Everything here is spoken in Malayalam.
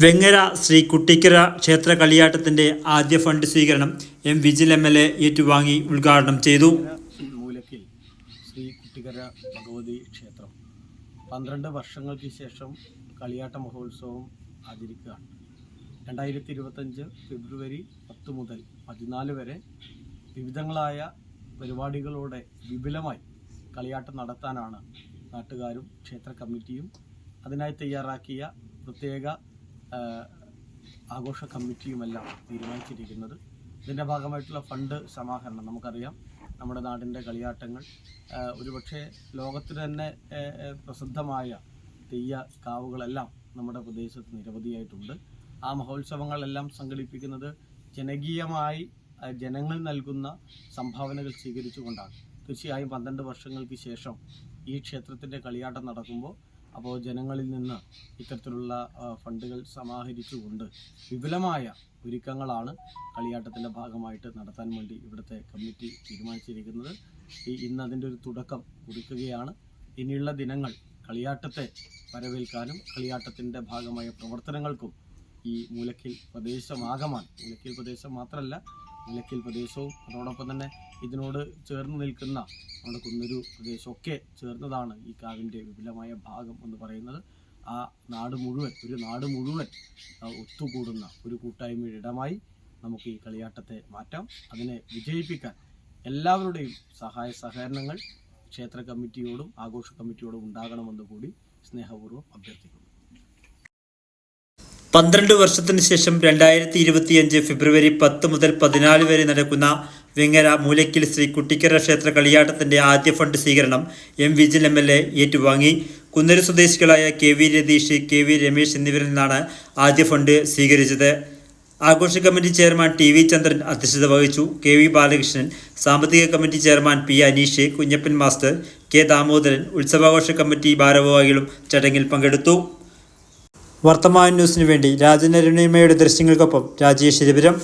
വെങ്ങര ശ്രീ കുട്ടിക്കര ക്ഷേത്ര കളിയാട്ടത്തിന്റെ ആദ്യ ഫണ്ട് സ്വീകരണം M Vijil M L A ഏറ്റുവാങ്ങി ഉദ്ഘാടനം ചെയ്തു. മൂലക്കിൽ ശ്രീ കുട്ടിക്കര ഭഗവതി ക്ഷേത്രം. പന്ത്രണ്ട് വർഷങ്ങൾക്ക് ശേഷം കളിയാട്ട മഹോത്സവം ആചരിക്കുകയാണ്. രണ്ടായിരത്തി ഇരുപത്തഞ്ച് ഫെബ്രുവരി പത്ത് മുതൽ പതിനാല് വരെ വിവിധങ്ങളായ പരിപാടികളോടെ വിപുലമായി കളിയാട്ടം നടത്താനാണ് നാട്ടുകാരും ക്ഷേത്ര കമ്മിറ്റിയും അതിനായി തയ്യാറാക്കിയ പ്രത്യേക ആഘോഷ കമ്മിറ്റിയുമെല്ലാം തീരുമാനിച്ചിരിക്കുന്നത്. ഇതിന്റെ ഭാഗമായിട്ടുള്ള ഫണ്ട് സമാഹരണം നമുക്കറിയാം. നമ്മുടെ നാടിന്റെ കളിയാട്ടങ്ങൾ. ഒരുപക്ഷെ ലോകത്തിന് തന്നെ പ്രസിദ്ധമായ തെയ്യ കാവുകളെല്ലാം നമ്മുടെ പ്രദേശത്ത് നിരവധിയായിട്ടുണ്ട്. ആ മഹോത്സവങ്ങളെല്ലാം സംഘടിപ്പിക്കുന്നത് ജനകീയമായി ജനങ്ങൾ നൽകുന്ന സംഭാവനകൾ സ്വീകരിച്ചുകൊണ്ടാണ്. തീർച്ചയായും പന്ത്രണ്ട് വർഷങ്ങൾക്ക് ശേഷം ഈ ക്ഷേത്രത്തിന്റെ കളിയാട്ടം നടക്കുമ്പോൾ അപ്പോൾ ജനങ്ങളിൽ നിന്ന് ഇത്തരത്തിലുള്ള ഫണ്ടുകൾ സമാഹരിച്ചുകൊണ്ട് വിപുലമായ ഒരുക്കങ്ങളാണ് കളിയാട്ടത്തിന്റെ ഭാഗമായിട്ട് നടത്താൻ വേണ്ടി ഇവിടുത്തെ കമ്മിറ്റി തീരുമാനിച്ചിരിക്കുന്നത്. ഈ ഇന്ന് അതിന്റെ ഒരു തുടക്കം കുറിക്കുകയാണ്. ഇനിയുള്ള ദിനങ്ങൾ കളിയാട്ടത്തെ വരവേൽക്കാനും കളിയാട്ടത്തിന്റെ ഭാഗമായ പ്രവർത്തനങ്ങൾക്കും ഈ മൂലക്കിൽ പ്രദേശമാകമാൻ മൂലക്കിൽ പ്രദേശം മാത്രമല്ല മൂലക്കിൽ പ്രദേശവും അതോടൊപ്പം തന്നെ ഇതിനോട് ചേർന്ന് നിൽക്കുന്ന നമ്മുടെ കുന്നൂരു പ്രദേശമൊക്കെ ചേർന്നതാണ് ഈ കാവിന്റെ വിപുലമായ ഭാഗം എന്ന് പറയുന്നത്. ആ നാട് മുഴുവൻ ഒരു നാട് മുഴുവൻ ഒത്തുകൂടുന്ന ഒരു കൂട്ടായ്മയുടെ ഇടമായി നമുക്ക് ഈ കളിയാട്ടത്തെ മാറ്റാം. അതിനെ വിജയിപ്പിക്കാൻ എല്ലാവരുടെയും സഹായ സഹകരണങ്ങൾ ക്ഷേത്ര കമ്മിറ്റിയോടും ആഘോഷ കമ്മിറ്റിയോടും ഉണ്ടാകണമെന്ന് കൂടി സ്നേഹപൂർവം അഭ്യർത്ഥിക്കുന്നു. പന്ത്രണ്ട് വർഷത്തിന് ശേഷം രണ്ടായിരത്തി ഇരുപത്തിയഞ്ച് ഫെബ്രുവരി പത്ത് മുതൽ പതിനാല് വരെ നടക്കുന്ന വെങ്ങര മൂലക്കിൽ ശ്രീ കുട്ടിക്കര ക്ഷേത്ര കളിയാട്ടത്തിന്റെ ആദ്യ ഫണ്ട് സ്വീകരണം M Vijil M L A ഏറ്റുവാങ്ങി. കുന്നര സ്വദേശികളായ K V Ratheesh K V Ramesh എന്നിവരിൽ നിന്നാണ് ആദ്യ ഫണ്ട് സ്വീകരിച്ചത്. ആഘോഷ committee chairman T V Chandran അധ്യക്ഷത വഹിച്ചു. കെ വി ബാലകൃഷ്ണൻ സാമ്പത്തിക committee chairman P Aneesh Kunhappan master K Damodaran ഉത്സവാഘോഷ committee ഭാരവാഹികളും ചടങ്ങിൽ പങ്കെടുത്തു. വർത്തമാന ന്യൂസിനു വേണ്ടി രാജനരുണിമയുടെ ദൃശ്യങ്ങൾക്കൊപ്പം രാജേഷ് രവിപുരം